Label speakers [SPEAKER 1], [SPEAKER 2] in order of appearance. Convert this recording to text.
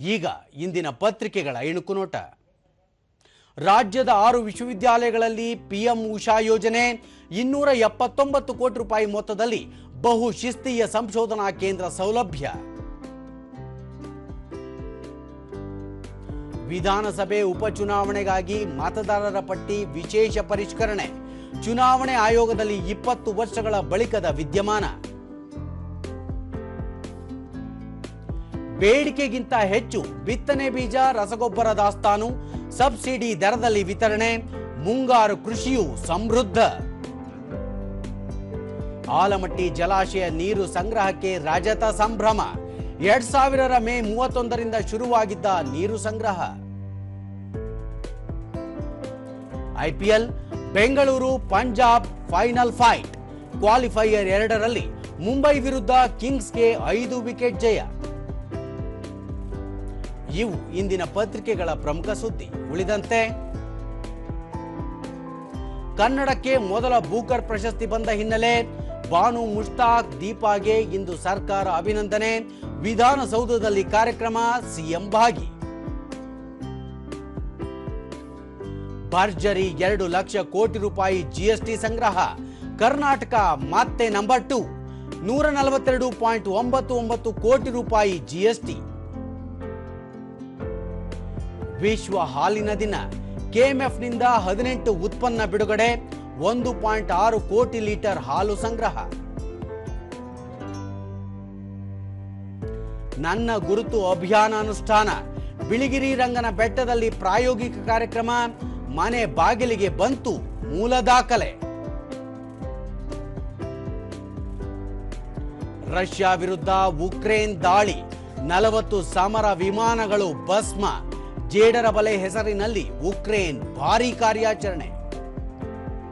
[SPEAKER 1] ಈಗ ಇಂದಿನ ಪತ್ರಿಕೆಗಳ ಇಣುಕು ನೋಟ. ರಾಜ್ಯದ ಆರು ವಿಶ್ವವಿದ್ಯಾಲಯಗಳಲ್ಲಿ ಪಿಎಂ ಉಷಾ ಯೋಜನೆ ಇನ್ನೂರ ಎಪ್ಪತ್ತೊಂಬತ್ತು ಕೋಟಿ ರೂಪಾಯಿ ಮೊತ್ತದಲ್ಲಿ ಬಹು ಶಿಸ್ತೀಯ ಸಂಶೋಧನಾ ಕೇಂದ್ರ ಸೌಲಭ್ಯ. ವಿಧಾನಸಭೆ ಉಪಚುನಾವಣೆಗಾಗಿ ಮತದಾರರ ಪಟ್ಟಿ ವಿಶೇಷ ಪರಿಷ್ಕರಣೆ. ಚುನಾವಣೆ ಆಯೋಗದಲ್ಲಿ ಇಪ್ಪತ್ತು ವರ್ಷಗಳ ಬಳಿಕದ ವಿದ್ಯಮಾನ. ಬೇಡಿಕೆಗಿಂತ ಹೆಚ್ಚು ಬಿತ್ತನೆ ಬೀಜ, ರಸಗೊಬ್ಬರ ದಾಸ್ತಾನು, ಸಬ್ಸಿಡಿ ದರದಲ್ಲಿ ವಿತರಣೆ, ಮುಂಗಾರು ಕೃಷಿಯು ಸಮೃದ್ಧ. ಆಲಮಟ್ಟಿ ಜಲಾಶಯ ನೀರು ಸಂಗ್ರಹಕ್ಕೆ ರಜತ ಸಂಭ್ರಮ. ಎರಡ್ ಸಾವಿರರ ಮೇ ಮೂವತ್ತೊಂದರಿಂದ ಶುರುವಾಗಿದ್ದ ನೀರು ಸಂಗ್ರಹ. IPL Bengaluru Punjab final fight. Qualifier ಎರಡರಲ್ಲಿ ಮುಂಬೈ ವಿರುದ್ಧ ಕಿಂಗ್ಸ್ಗೆ ಐದು ವಿಕೆಟ್ ಜಯ. ಇವು ಇಂದಿನ ಪತ್ರಿಕೆಗಳ ಪ್ರಮುಖ ಸುದ್ದಿ. ಉಳಿದಂತೆ, ಕನ್ನಡಕ್ಕೆ ಮೊದಲ ಬೂಕರ್ ಪ್ರಶಸ್ತಿ ಬಂದ ಹಿನ್ನೆಲೆ ಬಾನು ಮುಷ್ತಾಕ್ ದೀಪಾಗೆ ಇಂದು ಸರ್ಕಾರ ಅಭಿನಂದನೆ. ವಿಧಾನಸೌಧದಲ್ಲಿ ಕಾರ್ಯಕ್ರಮ, ಸಿಎಂ ಭಾಗಿ. ಭರ್ಜರಿ ಎರಡು ಲಕ್ಷ ಕೋಟಿ ರೂಪಾಯಿ ಜಿಎಸ್ಟಿ ಸಂಗ್ರಹ. ಕರ್ನಾಟಕ ಮತ್ತೆ ನಂಬರ್ ಟು. ನೂರ ನಲವತ್ತೆರಡು ಪಾಯಿಂಟ್ ಒಂಬತ್ತು ಒಂಬತ್ತು ಕೋಟಿ ರೂಪಾಯಿ ಜಿಎಸ್ಟಿ. ವಿಶ್ವ ಹಾಲಿನ ದಿನ. ಕೆಎಂಎಫ್ನಿಂದ ಹದಿನೆಂಟು ಉತ್ಪನ್ನ ಬಿಡುಗಡೆ, ಒಂದು ಪಾಯಿಂಟ್ ಆರು ಕೋಟಿ ಲೀಟರ್ ಹಾಲು ಸಂಗ್ರಹ. ನನ್ನ ಗುರುತು ಅಭಿಯಾನ ಅನುಷ್ಠಾನ. ಬಿಳಿಗಿರಿ ರಂಗನ ಬೆಟ್ಟದಲ್ಲಿ ಪ್ರಾಯೋಗಿಕ ಕಾರ್ಯಕ್ರಮ, ಮನೆ ಬಾಗಿಲಿಗೆ ಬಂತು ಮೂಲ ದಾಖಲೆ. ರಷ್ಯಾ ವಿರುದ್ಧ ಉಕ್ರೇನ್ ದಾಳಿ, ನಲವತ್ತು ಸಮರ ವಿಮಾನಗಳು ಭಸ್ಮ. ಜೇಡರ ಬಲೆ ಹೆಸರಿನಲ್ಲಿ ಉಕ್ರೇನ್ ಭಾರೀ ಕಾರ್ಯಾಚರಣೆ.